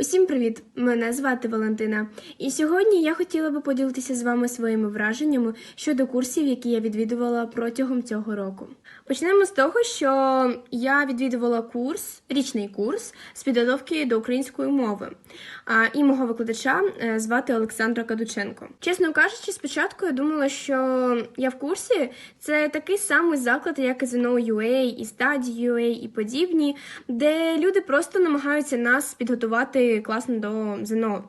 Усім привіт! Мене звати Валентина. І сьогодні я хотіла би поділитися з вами своїми враженнями щодо курсів, які я відвідувала протягом цього року. Почнемо з того, що я відвідувала курс, річний курс з підготовки до української мови. А, і мого викладача е, звати Олександра Кадученко. Чесно кажучи, спочатку я думала, що я в курсі це такий самий заклад, як і ZNO.UA, і Study.UA, і подібні, де люди просто намагаються нас підготувати класно до ЗНО.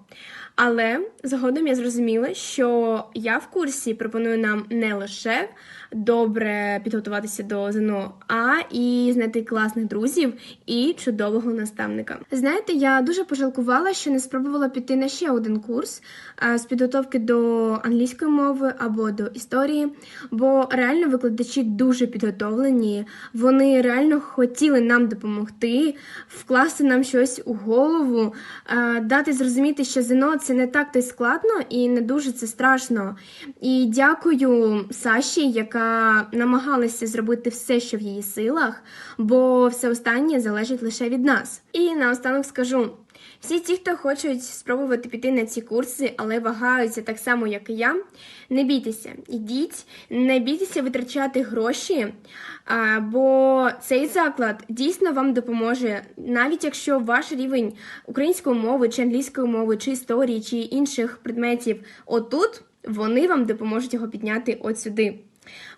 Але згодом я зрозуміла, що я в курсі пропоную нам не лише добре підготуватися до ЗНО, а і знайти класних друзів і чудового наставника. Знаєте, я дуже пожалкувала, що не спробувала піти на ще один курс з підготовки до англійської мови або до історії, бо реально викладачі дуже підготовлені. Вони реально хотіли нам допомогти, вкласти нам щось у голову, дати зрозуміти, що ЗНО це не так то й складно і не дуже це страшно. І дякую Саші, яка намагалася зробити все, що в її силах, бо все останнє залежить лише від нас. І наостанок скажу. Всі ті, хто хочуть спробувати піти на ці курси, але вагаються так само, як і я, не бійтеся, ідіть, не бійтеся витрачати гроші, бо цей заклад дійсно вам допоможе, навіть якщо ваш рівень української мови, чи англійської мови, чи історії, чи інших предметів отут, вони вам допоможуть його підняти от сюди.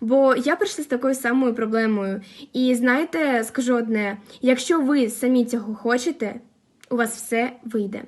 Бо я прийшла з такою самою проблемою. І знаєте, скажу одне: якщо ви самі цього хочете, у вас все вийде.